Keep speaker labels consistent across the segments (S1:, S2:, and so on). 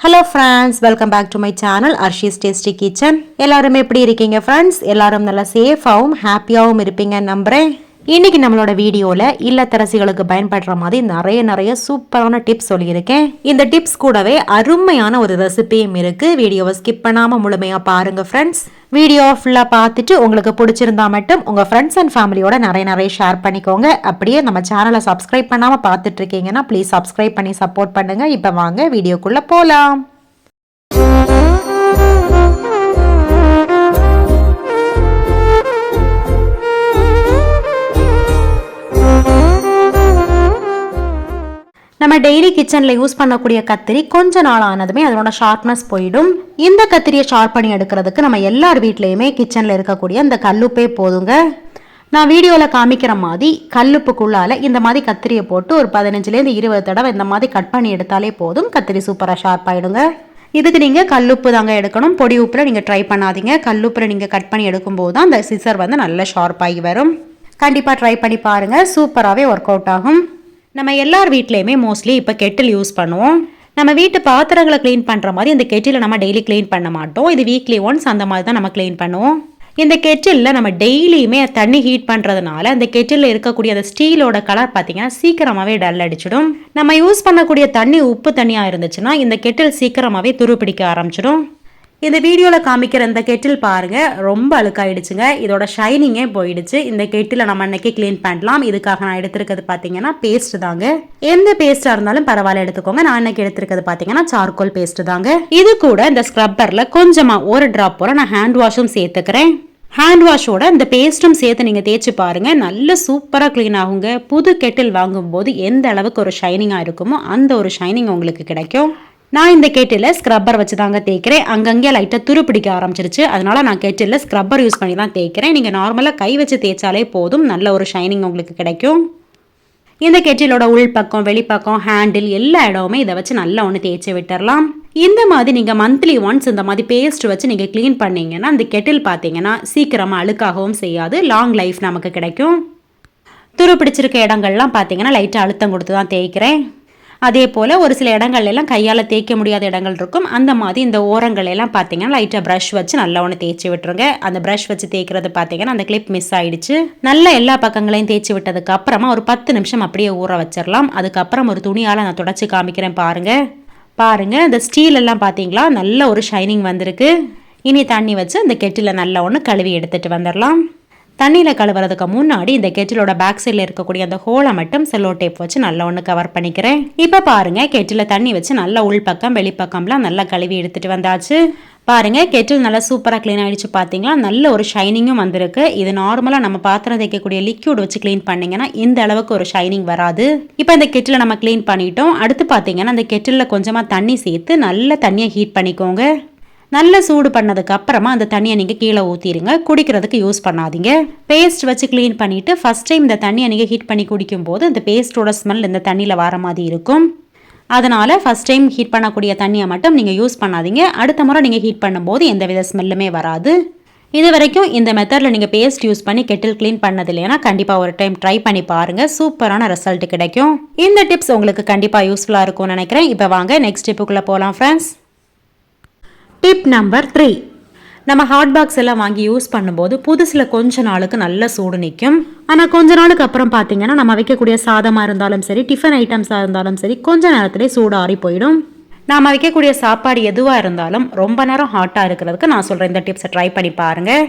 S1: Hello friends welcome back to my channel Arshi's tasty kitchen எல்லாருமே எப்படி இருக்கீங்க friends எல்லாரும் நல்லா சேஃபாகவும் ஹாப்பியாகவும் இருப்பீங்கன்னு நம்புகிறேன் இன்னைக்கு நம்மளோட வீடியோவில் இல்லத்தரசிகளுக்கு பயன்படுற மாதிரி நிறைய நிறைய சூப்பரான டிப்ஸ் சொல்லியிருக்கேன். இந்த டிப்ஸ் கூடவே அருமையான ஒரு ரெசிபியும் இருக்குது வீடியோவை ஸ்கிப் பண்ணாமல் முழுமையாக பாருங்கள் ஃப்ரெண்ட்ஸ் வீடியோ ஃபுல்லாக பார்த்துட்டு உங்களுக்கு பிடிச்சிருந்தா மட்டும் உங்கள் ஃப்ரெண்ட்ஸ் அண்ட் ஃபேமிலியோட நிறைய நிறைய ஷேர் பண்ணிக்கோங்க. அப்படியே நம்ம சேனலை சப்ஸ்கிரைப் பண்ணாமல் பார்த்துட்ருக்கீங்கன்னா ப்ளீஸ் சப்ஸ்கிரைப் பண்ணி சப்போர்ட் பண்ணுங்கள் இப்போ வாங்க வீடியோக்குள்ளே போகலாம் நம்ம டெய்லி கிச்சனில் யூஸ் பண்ணக்கூடிய கத்திரி கொஞ்ச நாள் ஆனதுமே அதனோட ஷார்ப்னஸ் போயிடும். இந்த கத்திரியை ஷார்ப் பண்ணி எடுக்கிறதுக்கு நம்ம எல்லார் வீட்லேயுமே கிச்சனில் இருக்கக்கூடிய இந்த கல்லுப்பே போதுங்க. நான் வீடியோவில் காமிக்கிற மாதிரி கல்லுப்புக்குள்ளால் இந்த மாதிரி கத்திரியை போட்டு ஒரு பதினஞ்சுலேருந்து இருபது தடவை இந்த மாதிரி கட் பண்ணி எடுத்தாலே போதும். கத்திரி சூப்பராக ஷார்ப் ஆகிடுங்க இதுக்கு நீங்கள் கல்லுப்பு தாங்க எடுக்கணும். பொடி உப்பில் நீங்கள் ட்ரை பண்ணாதீங்க. கல்லுப்பில் நீங்கள் கட் பண்ணி எடுக்கும்போது தான் அந்த சிசர் வந்து நல்லா ஷார்ப் ஆகி வரும். கண்டிப்பாக ட்ரை பண்ணி பாருங்கள் சூப்பராகவே ஒர்க் அவுட் ஆகும். நம்ம எல்லார் வீட்லேயுமே மோஸ்ட்லி இப்போ கெட்டில் யூஸ் பண்ணுவோம். நம்ம வீட்டு பாத்திரங்களை க்ளீன் பண்ணுற மாதிரி இந்த கெட்டிலை நம்ம டெய்லி க்ளீன் பண்ண மாட்டோம். இது வீக்லி ஒன்ஸ் அந்த மாதிரி தான் நம்ம க்ளீன் பண்ணுவோம். இந்த கெட்டிலில் நம்ம டெய்லியுமே தண்ணி ஹீட் பண்ணுறதுனால அந்த கெட்டிலில் இருக்கக்கூடிய அந்த ஸ்டீலோட கலர் பார்த்தீங்கன்னா சீக்கிரமாகவே டல் அடிச்சிடும். நம்ம யூஸ் பண்ணக்கூடிய தண்ணி உப்பு தண்ணியாக இருந்துச்சுன்னா இந்த கெட்டில் சீக்கிரமாகவே துருப்பிடிக்க ஆரம்பிச்சிடும். இந்த வீடியோவில் காமிக்கிற இந்த கெட்டில் பாருங்கள் ரொம்ப அழுக்காயிடுச்சுங்க. இதோட ஷைனிங்கே போயிடுச்சு. இந்த கெட்டில் நம்ம அன்னைக்கு க்ளீன் பண்ணலாம் இதுக்காக நான் எடுத்திருக்கிறது பார்த்தீங்கன்னா பேஸ்ட் தாங்க. எந்த பேஸ்ட்டாக இருந்தாலும் பரவாயில்ல எடுத்துக்கோங்க. நான் அன்னைக்கு எடுத்திருக்கிறது பார்த்தீங்கன்னா சார்கோல் பேஸ்ட் தாங்க. இது கூட இந்த ஸ்க்ரப்பரில் கொஞ்சமாக ஒரு ட்ராப் போல நான் ஹேண்ட் வாஷும் சேர்த்துக்கிறேன். ஹேண்ட் வாஷோட இந்த பேஸ்ட்டும் சேர்த்து நீங்கள் தேய்ச்சி பாருங்கள் நல்ல சூப்பராக க்ளீன் ஆகுங்க. புது கெட்டில் வாங்கும்போது எந்த அளவுக்கு ஒரு ஷைனிங்காக இருக்குமோ அந்த ஒரு ஷைனிங் உங்களுக்கு கிடைக்கும். நான் இந்த கெட்டில் ஸ்க்ரப்பர் வச்சு தாங்க தேய்க்கிறேன். அங்கங்கே லைட்டாக துரு பிடிக்க ஆரம்பிச்சிருச்சு. அதனால நான் கேட்டில் ஸ்க்ரப்பர் யூஸ் பண்ணி தான் தேய்க்கிறேன். நீங்கள் நார்மலாக கை வச்சு தேய்ச்சாலே போதும். நல்ல ஒரு ஷைனிங் உங்களுக்கு கிடைக்கும். இந்த கெட்டிலோட உள் பக்கம் வெளிப்பக்கம் ஹேண்டில் எல்லா இடமுமே இதை வச்சு நல்லா ஒன்று தேய்ச்சி விட்டுறலாம். இந்த மாதிரி நீங்கள் மந்த்லி ஒன்ஸ் இந்த மாதிரி பேஸ்ட் வச்சு நீங்கள் க்ளீன் பண்ணீங்கன்னா அந்த கெட்டில் பார்த்தீங்கன்னா சீக்கிரமாக அழுக்காகவும் செய்யாது. லாங் லைஃப் நமக்கு கிடைக்கும். துரு பிடிச்சிருக்க இடங்கள்லாம் பார்த்தீங்கன்னா லைட்டாக அழுத்தம் கொடுத்து தான் தேய்க்கிறேன். அதே போல் ஒரு சில இடங்கள்ல எல்லாம் கையால் தேய்க்க முடியாத இடங்கள் இருக்கும். அந்த மாதிரி இந்த ஓரங்கள் எல்லாம் பார்த்தீங்கன்னா லைட்டாக ப்ரஷ் வச்சு நல்லா ஒன்று தேய்ச்சி விட்டுருங்க. அந்த ப்ரஷ் வச்சு தேய்க்கிறது பார்த்தீங்கன்னா அந்த கிளிப் மிஸ் ஆயிடுச்சு. நல்லா எல்லா பக்கங்களையும் தேய்ச்சி விட்டதுக்கு அப்புறமா ஒரு பத்து நிமிஷம் அப்படியே ஊற வச்சிடலாம் அதுக்கப்புறம் ஒரு துணியால் நான் தொடச்சி காமிக்கிறேன் பாருங்க. பாருங்க இந்த ஸ்டீல் எல்லாம் பார்த்தீங்களா நல்ல ஒரு ஷைனிங் வந்திருக்கு. இனி தண்ணி வச்சு அந்த கெட்டில் நல்லா ஒன்று கழுவி எடுத்துகிட்டு வந்துடலாம் தண்ணியில் கழுவுறதுக்கு முன்னாடி இந்த கெட்டிலோட பேக் சைடில் இருக்கக்கூடிய அந்த ஹோலை மட்டும் செல்லோ டேப் வச்சு நல்லா ஒன்று கவர் பண்ணிக்கிறேன். இப்போ பாருங்க கெட்டில் தண்ணி வச்சு நல்லா உள்பக்கம் வெளிப்பக்கம்லாம் நல்லா கழுவி எடுத்துட்டு வந்தாச்சு. பாருங்க கெட்டில் நல்லா சூப்பராக க்ளீன் ஆகிடுச்சு பார்த்தீங்களா நல்ல ஒரு ஷைனிங்கும் வந்திருக்கு. இது நார்மலாக நம்ம பாத்திரம் தைக்கக்கூடிய லிக்யூட் வச்சு க்ளீன் பண்ணிங்கன்னா இந்த அளவுக்கு ஒரு ஷைனிங் வராது. இப்போ இந்த கெட்டில் நம்ம க்ளீன் பண்ணிட்டோம். அடுத்து பார்த்தீங்கன்னா அந்த கெட்டிலில் கொஞ்சமாக தண்ணி சேர்த்து நல்ல தண்ணியை ஹீட் பண்ணிக்கோங்க. நல்ல சூடு பண்ணதுக்கு அப்புறமா அந்த தண்ணியை நீங்கள் கீழே ஊற்றிடுங்க குடிக்கிறதுக்கு யூஸ் பண்ணாதீங்க. பேஸ்ட் வச்சு க்ளீன் பண்ணிவிட்டு ஃபஸ்ட் டைம் இந்த தண்ணியை நீங்கள் ஹீட் பண்ணி குடிக்கும்போது இந்த பேஸ்ட்டோட ஸ்மெல் இந்த தண்ணியில் வர மாதிரி இருக்கும். அதனால் ஃபஸ்ட் டைம் ஹீட் பண்ணக்கூடிய தண்ணியை மட்டும் நீங்கள் யூஸ் பண்ணாதீங்க. அடுத்த முறை நீங்கள் ஹீட் பண்ணும்போது எந்த வித ஸ்மெல்லுமே வராது. இது வரைக்கும் இந்த மெத்தடில் நீங்கள் பேஸ்ட் யூஸ் பண்ணி கெட்டில் க்ளீன் பண்ணது இல்லைன்னா கண்டிப்பாக ஒரு டைம் ட்ரை பண்ணி பாருங்கள் சூப்பரான ரிசல்ட் கிடைக்கும். இந்த டிப்ஸ் உங்களுக்கு கண்டிப்பாக யூஸ்ஃபுல்லாக இருக்கும்னு நினைக்கிறேன். இப்போ வாங்க நெக்ஸ்ட் டிப்புக்குள்ளே போகலாம் ஃப்ரெண்ட்ஸ் டிப் நம்பர் த்ரீ நம்ம ஹாட் பாக்ஸ் எல்லாம் வாங்கி யூஸ் பண்ணும்போது புதுசில் கொஞ்ச நாளுக்கு நல்ல சூடு நிற்கும் ஆனால் கொஞ்ச நாளுக்கு அப்புறம் பார்த்தீங்கன்னா நம்ம வைக்கக்கூடிய சாதமாக இருந்தாலும் சரி டிஃபன் ஐட்டம்ஸாக இருந்தாலும் சரி கொஞ்ச நேரத்திலே சூடு ஆறி போயிடும். நாம் வைக்கக்கூடிய சாப்பாடு எதுவாக இருந்தாலும் ரொம்ப நேரம் ஹாட்டாக இருக்கிறதுக்கு நான் சொல்கிறேன் இந்த டிப்ஸை ட்ரை பண்ணி பாருங்கள்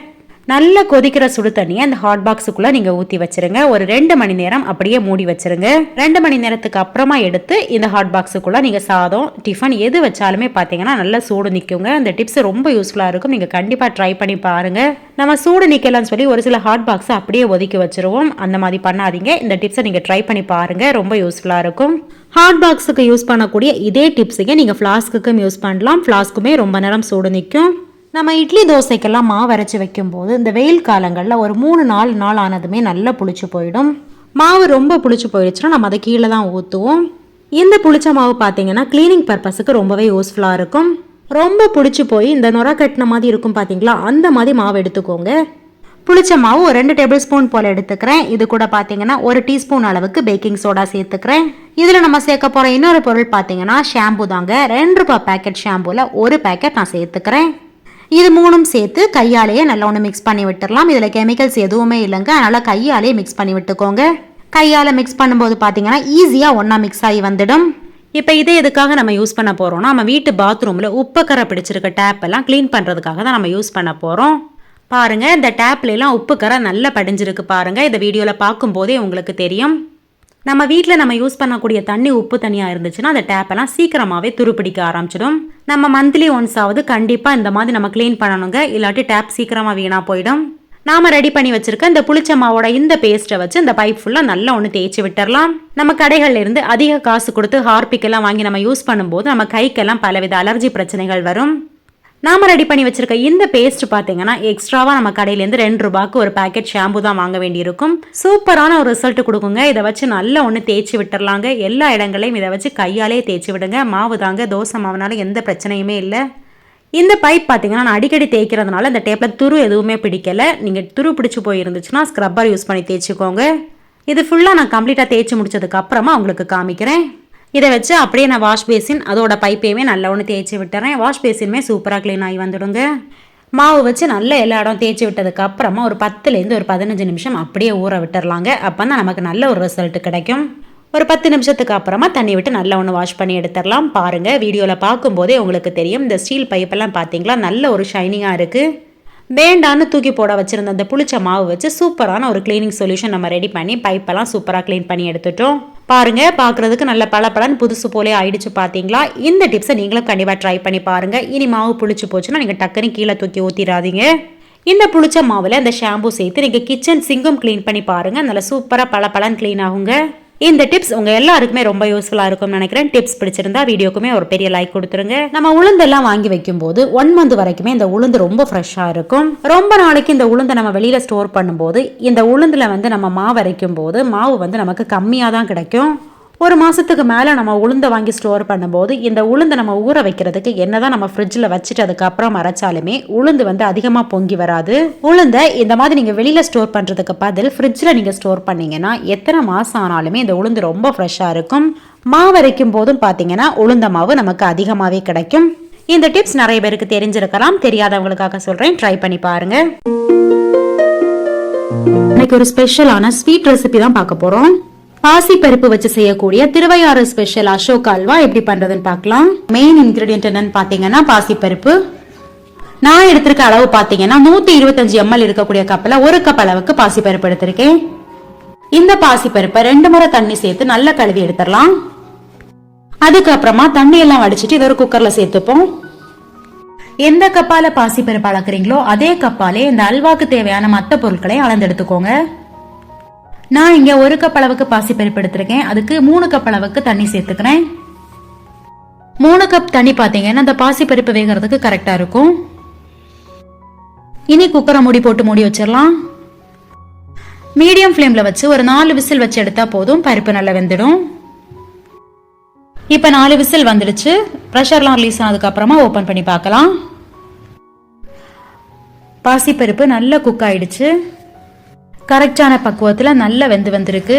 S1: நல்லா கொதிக்கிற சுடு தண்ணியை அந்த ஹாட் பாக்ஸுக்குள்ளே நீங்கள் ஊற்றி வச்சிருங்க. ஒரு ரெண்டு மணி நேரம் அப்படியே மூடி வச்சிருங்க. ரெண்டு மணி நேரத்துக்கு அப்புறமா எடுத்து இந்த ஹாட் பாக்ஸுக்குள்ளே நீங்கள் சாதம் டிஃபன் எது வச்சாலுமே பார்த்தீங்கன்னா நல்லா சூடு நிற்குங்க அந்த டிப்ஸ் ரொம்ப யூஸ்ஃபுல்லாக இருக்கும். நீங்கள் கண்டிப்பாக ட்ரை பண்ணி பாருங்கள் நம்ம சூடு நிற்கலாம்னு சொல்லி ஒரு சில ஹாட் பாக்ஸை அப்படியே ஒதுக்கி வச்சுருவோம். அந்த மாதிரி பண்ணாதீங்க. இந்த டிப்ஸை நீங்கள் ட்ரை பண்ணி பாருங்கள் ரொம்ப யூஸ்ஃபுல்லாக இருக்கும். ஹாட் பாக்ஸுக்கு யூஸ் பண்ணக்கூடிய இதே டிப்ஸுங்க நீங்கள் ஃப்ளாஸ்க்குக்கும் யூஸ் பண்ணலாம். ஃப்ளாஸ்க்குமே ரொம்ப நேரம் சூடு நிற்கும் நம்ம இட்லி தோசைக்கெல்லாம் மாவு அரைச்சி வைக்கும்போது இந்த வெயில் காலங்களில் ஒரு மூணு நாலு நாள் ஆனதுமே நல்லா புளிச்சு போயிடும். மாவு ரொம்ப புளிச்சு போயிடுச்சுன்னா நம்ம அதை கீழே தான் ஊற்றுவோம் இந்த புளிச்ச மாவு பார்த்தீங்கன்னா க்ளீனிங் பர்பஸுக்கு ரொம்பவே யூஸ்ஃபுல்லாக இருக்கும். ரொம்ப புளிச்சு போய் இந்த நுர கட்டின மாதிரி இருக்கும் பார்த்தீங்களா அந்த மாதிரி மாவு எடுத்துக்கோங்க. புளிச்ச மாவு ஒரு ரெண்டு டேபிள் ஸ்பூன் போல் எடுத்துக்கிறேன். இது கூட பார்த்தீங்கன்னா ஒரு டீஸ்பூன் அளவுக்கு பேக்கிங் சோடா சேர்த்துக்கிறேன். இதில் நம்ம சேர்க்க போகிற இன்னொரு பொருள் பார்த்தீங்கன்னா ஷாம்பு தாங்க. ரெண்டு ரூபாய் பேக்கெட் ஷாம்புவில் ஒரு பேக்கெட் நான் சேர்த்துக்கிறேன். இது மூணும் சேர்த்து கையாலேயே நல்லா ஒன்று மிக்ஸ் பண்ணி விட்டுடலாம் இதில் கெமிக்கல்ஸ் எதுவுமே இல்லைங்க. அதனால் கையாலேயே மிக்ஸ் பண்ணி விட்டுக்கோங்க. கையால் மிக்ஸ் பண்ணும்போது பார்த்தீங்கன்னா ஈஸியாக ஒன்றா மிக்ஸ் ஆகி வந்துடும். இப்போ இதை எதுக்காக நம்ம யூஸ் பண்ண போகிறோம்னா நம்ம வீட்டு பாத்ரூமில் உப்புக்கரை பிடிச்சிருக்க டேப் எல்லாம் க்ளீன் பண்ணுறதுக்காக தான் நம்ம யூஸ் பண்ண போகிறோம் பாருங்கள் இந்த டேப்லெலாம் உப்புக்கரை நல்லா படிஞ்சிருக்கு பாருங்கள் இந்த வீடியோவில் பார்க்கும்போதே உங்களுக்கு தெரியும். நம்ம வீட்டில் நம்ம யூஸ் பண்ணக்கூடிய தண்ணி உப்பு தனியாக இருந்துச்சுன்னா அந்த டேப்பெல்லாம் சீக்கிரமாகவே துருப்பிடிக்க ஆரம்பிச்சிடும். நம்ம மந்த்லி ஒன்ஸ் ஆகுது கண்டிப்பாக இந்த மாதிரி நம்ம க்ளீன் பண்ணணுங்க. இல்லாட்டி டேப் சீக்கிரமாக வீணாக போயிடும். நாம ரெடி பண்ணி வச்சிருக்க இந்த புளிச்ச மாவோட இந்த பேஸ்ட்டை வச்சு இந்த பைப் ஃபுல்லாக நல்லா ஒன்று தேய்ச்சி விட்டுறலாம். நம்ம கடைகள்ல இருந்து அதிக காசு கொடுத்து ஹார்பிக் எல்லாம் வாங்கி நம்ம யூஸ் பண்ணும்போது நம்ம கைக்கெல்லாம் பலவித அலர்ஜி பிரச்சனைகள் வரும். நாம ரெடி பண்ணி வச்சிருக்க இந்த பேஸ்ட் பார்த்தீங்கன்னா எக்ஸ்ட்ராவா நம்ம கடையிலேருந்து ரெண்டு ரூபாய்க்கு ஒரு பேக்கெட் ஷாம்பு தான் வாங்க வேண்டியிருக்கும். சூப்பரான ஒரு ரிசல்ட் கொடுக்குங்க. இதை வச்சு நல்லா ஒன்று தேய்ச்சி விட்டுறலாங்க. எல்லா இடங்களையும் இதை வச்சு கையாலே தேய்ச்சி விடுங்க. மாவு தாங்க தோசை மாவுனால எந்த பிரச்சனையுமே இல்லை. இந்த பைப் பார்த்தீங்கன்னா நான் அடிக்கடி தேய்க்கிறதுனால இந்த டேப்பில் துரு எதுவுமே பிடிக்கலை. நீங்கள் துரு பிடிச்சி போயிருந்துச்சுன்னா ஸ்க்ரப்பர் யூஸ் பண்ணி தேய்ச்சிக்கோங்க. இது ஃபுல்லாக நான் கம்ப்ளீட்டாக தேய்ச்சி முடிச்சதுக்கப்புறமா உங்களுக்கு காமிக்கிறேன். இதை வச்சு அப்படியே நான் வாஷ் பேசின் அதோட பைப்பையுமே நல்லா ஒன்று தேய்ச்சி விட்டுறேன். வாஷ் பேசினுமே சூப்பராக க்ளீன் ஆகி வந்துடுங்க. மாவு வச்சு நல்ல எல்லா இடம் தேய்ச்சி விட்டதுக்கு அப்புறமா ஒரு பத்துலேருந்து ஒரு பதினஞ்சு நிமிஷம் அப்படியே ஊற விட்டுறலாங்க. அப்போ தான் நமக்கு நல்ல ஒரு ரிசல்ட் கிடைக்கும். ஒரு பத்து நிமிஷத்துக்கு அப்புறமா தண்ணி விட்டு நல்லா ஒன்று வாஷ் பண்ணி எடுத்துடலாம். பாருங்கள் வீடியோவில் பார்க்கும்போதே உங்களுக்கு தெரியும். இந்த ஸ்டீல் பைப்பெல்லாம் பார்த்தீங்களா நல்ல ஒரு ஷைனிங்காக இருக்குது வேண்டான்னு தூக்கி போட வச்சுருந்த அந்த புளிச்ச மாவு வச்சு சூப்பரான ஒரு க்ளீனிங் சொல்யூஷன் நம்ம ரெடி பண்ணி பைப்பெல்லாம் சூப்பராக க்ளீன் பண்ணி எடுத்துட்டோம். பாருங்க பார்க்குறதுக்கு நல்ல பளபளன்னு புதுசு போலே ஆயிடுச்சு பார்த்தீங்களா இந்த டிப்ஸை நீங்களும் கண்டிப்பாக ட்ரை பண்ணி பாருங்க. இனி மாவு புளிச்சு போச்சுன்னா நீங்கள் டக்குன்னு கீழே தூக்கி ஊற்றிடாதீங்க இந்த புளிச்ச மாவில் இந்த ஷாம்பு சேர்த்து நீங்கள் கிச்சன் சிங்கம் க்ளீன் பண்ணி பாருங்கள் நல்லா சூப்பராக பளபளன்னு க்ளீன் ஆகுங்க. இந்த டிப்ஸ் உங்க எல்லாருக்குமே ரொம்ப யூஸ்ஃபுல்லா இருக்கும்னு நினைக்கிறேன். டிப்ஸ் பிடிச்சிருந்தா வீடியோக்குமே ஒரு பெரிய லைக் கொடுத்துருங்க. நம்ம உளுந்தெல்லாம் வாங்கி வைக்கும் போது ஒன் மந்த் வரைக்குமே இந்த உளுந்து ரொம்ப ஃப்ரெஷ்ஷா இருக்கும். ரொம்ப நாளைக்கு இந்த உளுந்தை நம்ம வெளியில ஸ்டோர் பண்ணும்போது இந்த உளுந்துல வந்து நம்ம மாவு அரைக்கும் போது மாவு வந்து நமக்கு கம்மியாக தான் கிடைக்கும். ஒரு மாதத்துக்கு மேலே நம்ம உளுந்தை வாங்கி ஸ்டோர் பண்ணும்போது இந்த உளுந்தை நம்ம ஊற வைக்கிறதுக்கு என்னதான் நம்ம ஃப்ரிட்ஜில் வச்சுட்டு அதுக்கப்புறம் அரைச்சாலுமே உளுந்து வந்து அதிகமாக பொங்கி வராது. உளுந்தை இந்த மாதிரி நீங்கள் வெளியில் ஸ்டோர் பண்ணுறதுக்கு பதில் ஃப்ரிட்ஜில் நீங்கள் ஸ்டோர் பண்ணீங்கன்னா எத்தனை மாதம் ஆனாலுமே இந்த உளுந்து ரொம்ப ஃப்ரெஷ்ஷாக இருக்கும். மாவு அரைக்கும் போதும் பார்த்தீங்கன்னா உளுந்த மாவு நமக்கு அதிகமாகவே கிடைக்கும். இந்த டிப்ஸ் நிறைய பேருக்கு தெரிஞ்சிருக்கலாம். தெரியாதவங்களுக்காக சொல்கிறேன் ட்ரை பண்ணி பாருங்கள் இன்னைக்கு ஒரு ஸ்பெஷலான ஸ்வீட் ரெசிபி தான் பார்க்க போகிறோம் பாசி பருப்பு வச்சு செய்யக்கூடிய திருவையாறு ஸ்பெஷல் அசோக் அல்வா எப்படி பண்றதுன்னு பார்க்கலாம். மெயின் இன்கிரீடியன்ட் என்னன்னு பாத்தீங்கன்னா பாசி பருப்பு நான் எடுத்திருக்க அளவு பாத்தீங்கன்னா நூத்தி இருபத்தஞ்சு எம்எல் இருக்கக்கூடிய கப்பில் ஒரு கப் அளவுக்கு பாசி பருப்பு எடுத்திருக்கேன். இந்த பாசி பருப்பை ரெண்டு முறை தண்ணி சேர்த்து நல்லா கழுவி எடுத்துடலாம். அதுக்கப்புறமா தண்ணி எல்லாம் வடிச்சிட்டு இதை ஒரு குக்கர்ல சேர்த்துப்போம். எந்த கப்பால பாசி பருப்பு அளக்குறீங்களோ அதே கப்பாலே இந்த அல்வாக்கு தேவையான மற்ற பொருட்களை அளந்து எடுத்துக்கோங்க. நான் இங்க ஒரு கப் அளவுக்கு பாசி எடுத்திருக்கேன். அதுக்கு மூணு கப் அளவுக்கு தண்ணி சேர்த்துக்கிறேன். மூணு கப் தண்ணி பார்த்தீங்கன்னா அந்த பாசி பருப்பு வேகிறதுக்கு கரெக்டாக இருக்கும். இனி குக்கரை மூடி போட்டு மூடி வச்சிடலாம். மீடியம் ஃப்ளேமில் வச்சு ஒரு நாலு விசில் வச்சு எடுத்தால் போதும். பருப்பு நல்லா வெந்துடும். இப்போ நாலு விசில் வந்துடுச்சு. ப்ரெஷர்லாம் ரிலீஸ் ஆனதுக்கு அப்புறமா ஓப்பன் பண்ணி பார்க்கலாம். பாசிப்பருப்பு நல்லா குக் ஆயிடுச்சு. கரெக்டான பக்குவத்தில் நல்லா வெந்து வந்திருக்கு.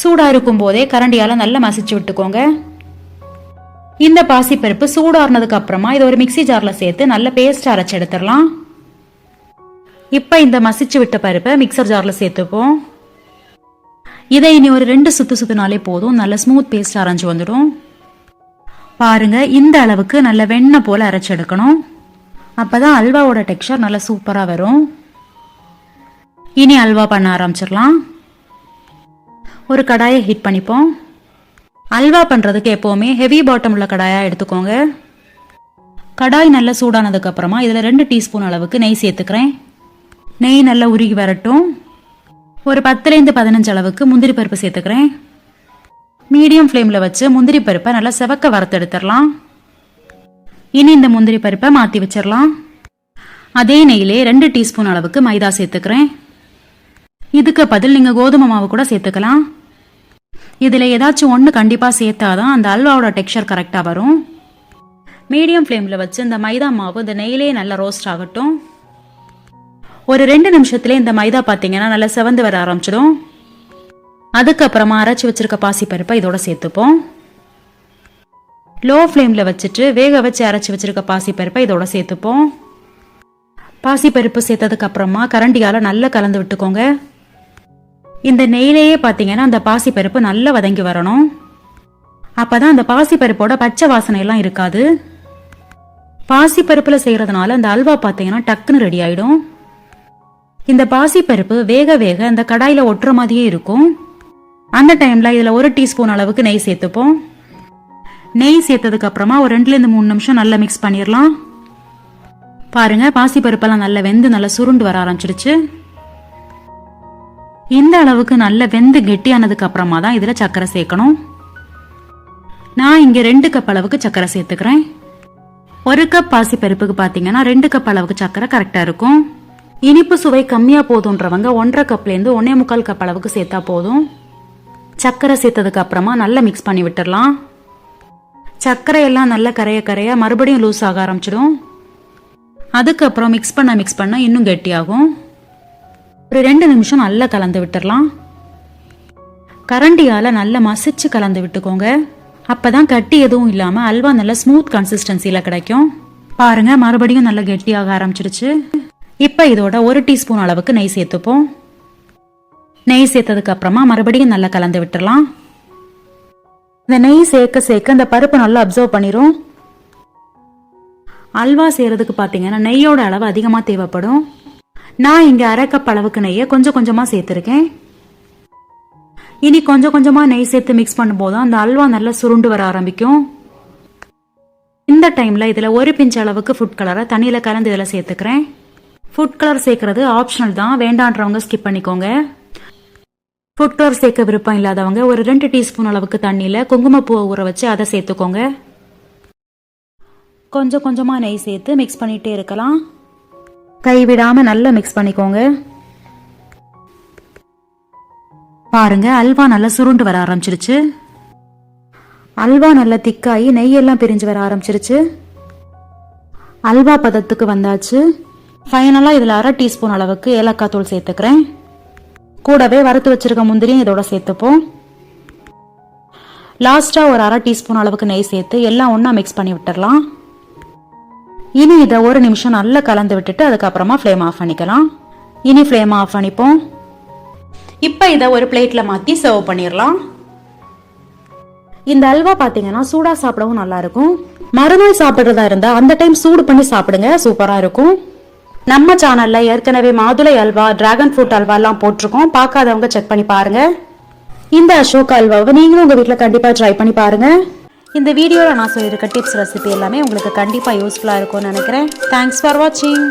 S1: சூடாக இருக்கும் போதே கரண்டியால் நல்லா மசிச்சு விட்டுக்கோங்க. இந்த பாசிப்பருப்பு சூடாறினதுக்கு அப்புறமா இதை ஒரு மிக்சி ஜாரில் சேர்த்து நல்ல பேஸ்ட் அரைச்சி எடுத்துடலாம். இப்போ இந்த மசிச்சு விட்ட பருப்பை மிக்சர் ஜாரில் சேர்த்துப்போம். இதை இனி ஒரு ரெண்டு சுத்து சுத்துனாலே போதும். நல்ல ஸ்மூத் பேஸ்ட் அரைஞ்சு வந்துடும். பாருங்க இந்த அளவுக்கு நல்ல வெண்ணெய் போல அரைச்சி எடுக்கணும். அப்பதான் அல்வாவோட டெக்ஸ்சர் நல்லா சூப்பராக வரும். இனி அல்வா பண்ண ஆரம்பிச்சிடலாம். ஒரு கடாயை ஹீட் பண்ணிப்போம். அல்வா பண்ணுறதுக்கு எப்போவுமே ஹெவி பாட்டம் உள்ள கடாயாக எடுத்துக்கோங்க. கடாய் நல்லா சூடானதுக்கப்புறமா இதில் ரெண்டு டீஸ்பூன் அளவுக்கு நெய் சேர்த்துக்கிறேன். நெய் நல்லா உருகி வரட்டும். ஒரு பத்துலேருந்து பதினஞ்சு அளவுக்கு முந்திரி பருப்பு சேர்த்துக்கிறேன். மீடியம் ஃப்ளேமில் வச்சு முந்திரி பருப்பை நல்லா செவக்க வறுத்தெடுத்துடலாம். இனி இந்த முந்திரி பருப்பை மாற்றி வச்சிடலாம். அதே நெய்யிலே ரெண்டு டீஸ்பூன் அளவுக்கு மைதா சேர்த்துக்கிறேன். இதுக்கு பதில் நீங்கள் கோதுமை மாவு கூட சேர்த்துக்கலாம். இதில் ஏதாச்சும் ஒன்று கண்டிப்பாக சேர்த்தாதான் அந்த அல்வாவோட டெக்ஸ்சர் கரெக்டாக வரும். மீடியம் ஃப்ளேமில் வச்சு இந்த மைதா மாவு இந்த நெய்லேயே நல்லா ரோஸ்ட் ஆகட்டும்.
S2: ஒரு ரெண்டு நிமிஷத்துல இந்த மைதா பார்த்தீங்கன்னா நல்லா செவந்து வர ஆரம்பிச்சிடும். அதுக்கப்புறமா அரைச்சி வச்சிருக்க பாசிப்பருப்பை இதோட சேர்த்துப்போம். லோ ஃப்ளேமில் வச்சுட்டு வேக வச்சு அரைச்சி வச்சிருக்க பாசிப்பருப்பை இதோட சேர்த்துப்போம். பாசிப்பருப்பு சேர்த்ததுக்கு அப்புறமா கரண்டியால் நல்லா கலந்து விட்டுக்கோங்க. இந்த நெய்லேயே பார்த்தீங்கன்னா அந்த பாசிப்பருப்பு நல்லா வதங்கி வரணும். அப்பதான் அந்த பாசிப்பருப்போட பச்சை வாசனை எல்லாம் இருக்காது. பாசிப்பருப்பில் செய்யறதுனால அந்த அல்வா பார்த்தீங்கன்னா டக்குன்னு ரெடி ஆயிடும். இந்த பாசிப்பருப்பு வேக வேக அந்த கடாயில ஒட்டுற மாதிரியே இருக்கும். அந்த டைம்ல இதுல ஒரு டீஸ்பூன் அளவுக்கு நெய் சேர்த்துப்போம். நெய் சேர்த்ததுக்கு அப்புறமா ஒரு ரெண்டுல இருந்து மூணு நிமிஷம் நல்லா மிக்ஸ் பண்ணிடலாம் பாருங்க பாசிப்பருப்பெல்லாம் நல்லா வெந்து நல்லா சுருண்டு வர ஆரம்பிச்சிடுச்சு இந்த அளவுக்கு நல்ல வெந்து கெட்டியானதுக்கு அப்புறமா தான் இதுல சர்க்கரை சேர்க்கணும். நான் இங்க ரெண்டு கப் அளவுக்கு சர்க்கரை சேர்த்துக்கிறேன். ஒரு கப் பாசி பருப்புக்கு பார்த்தீங்கன்னா ரெண்டு கப் அளவுக்கு சர்க்கரை கரெக்டாக இருக்கும். இனிப்பு சுவை கம்மியாக போதுன்றவங்க ஒன்றரை கப்லேருந்து ஒன்னே முக்கால் கப் அளவுக்கு சேர்த்தா போதும். சர்க்கரை சேர்த்ததுக்கு அப்புறமா நல்லா மிக்ஸ் பண்ணி விட்டுடலாம் சர்க்கரை எல்லாம் நல்லா கரைய கரைய மறுபடியும் லூஸ் ஆக ஆரம்பிச்சிடும். அதுக்கப்புறம் மிக்ஸ் பண்ண மிக்ஸ் பண்ண இன்னும் கெட்டியாகும். ஒரு ரெண்டு நிமிஷம் நல்லா கலந்து விட்டுறலாம். கரண்டியால் நல்லா மசிச்சு கலந்து விட்டுக்கோங்க. அப்பதான் கட்டி எதுவும் இல்லாமல் அல்வா நல்லா ஸ்மூத் கன்சிஸ்டன்சியில் கிடைக்கும். பாருங்க மறுபடியும் நல்லா கெட்டியாக ஆரம்பிச்சிருச்சு. இப்போ இதோட ஒரு டீஸ்பூன் அளவுக்கு நெய் சேர்த்துப்போம். நெய் சேர்த்ததுக்கு அப்புறமா மறுபடியும் நல்லா கலந்து விட்டுறலாம். இந்த நெய் சேர்க்க சேர்க்க இந்த பருப்பு நல்லா அப்சர்வ் பண்ணிரும். அல்வா செய்யறதுக்கு பார்த்தீங்கன்னா நெய்யோட அளவு அதிகமாக தேவைப்படும். நான் இங்கே அரை கப் அளவுக்கு நெய்யை கொஞ்சம் கொஞ்சமாக சேர்த்துருக்கேன். இனி கொஞ்சம் கொஞ்சமாக நெய் சேர்த்து மிக்ஸ் பண்ணும்போது அந்த அல்வா நல்லா சுருண்டு வர ஆரம்பிக்கும். இந்த டைமில் இதில் ஒரு பிஞ்ச் அளவுக்கு ஃபுட் கலரை தண்ணியில் கலந்து இதில் சேர்த்துக்கிறேன். ஃபுட் கலர் சேர்க்கறது ஆப்ஷனல் தான். வேண்டான்றவங்க ஸ்கிப் பண்ணிக்கோங்க. ஃபுட் கலர் சேர்க்க விருப்பம் இல்லாதவங்க ஒரு ரெண்டு டீஸ்பூன் அளவுக்கு தண்ணியில் குங்குமப்பூவை ஊற வச்சு அதை சேர்த்துக்கோங்க. கொஞ்சம் கொஞ்சமாக நெய் சேர்த்து மிக்ஸ் பண்ணிகிட்டே இருக்கலாம். கைவிடாமல் நல்லா மிக்ஸ் பண்ணிக்கோங்க. பாருங்க அல்வா நல்லா சுருண்டு வர ஆரம்பிச்சிருச்சு. அல்வா நல்லா திக்காகி நெய்யெல்லாம் பிரிஞ்சு வர ஆரம்பிச்சிருச்சு. அல்வா பதத்துக்கு வந்தாச்சு. ஃபைனலாக இதில் அரை டீஸ்பூன் அளவுக்கு ஏலக்காய் தூள் சேர்த்துக்கிறேன். கூடவே வறுத்து வச்சிருக்க முந்திரியும் இதோட சேர்த்துப்போம். லாஸ்ட்டாக ஒரு அரை டீஸ்பூன் அளவுக்கு நெய் சேர்த்து எல்லாம் ஒன்றா மிக்ஸ் பண்ணி விட்டுடலாம் இனி இதை ஒரு நிமிஷம் நல்லா கலந்து விட்டுட்டு அதுக்கப்புறமா ஃப்ளேம் ஆஃப் பண்ணிக்கலாம். இனி ஃப்ளேம் ஆஃப் பண்ணிப்போம். இப்போ இதை ஒரு பிளேட்டில் மாற்றி சர்வ் பண்ணிடலாம் இந்த அல்வா பார்த்தீங்கன்னா சூடாக சாப்பிடவும் நல்லா இருக்கும் மறுநாள் சாப்பிட்றதா இருந்தால் அந்த டைம் சூடு பண்ணி சாப்பிடுங்க சூப்பராக இருக்கும். நம்ம சேனலில் ஏற்கனவே மாதுளை அல்வா டிராகன் ஃப்ரூட் அல்வா எல்லாம் போட்டிருக்கோம். பார்க்காதவங்க செக் பண்ணி பாருங்கள் இந்த அசோக் அல்வாவை நீங்களும் உங்கள் வீட்டில் கண்டிப்பாக ட்ரை பண்ணி பாருங்கள் இந்த வீடியோவில் நான் சொல்லியிருக்க டிப்ஸ் ரெசிபி எல்லாமே உங்களுக்கு கண்டிப்பாக யூஸ்ஃபுல்லாக இருக்கும்னு நினைக்கிறேன். தேங்க்ஸ் ஃபார் வாட்சிங்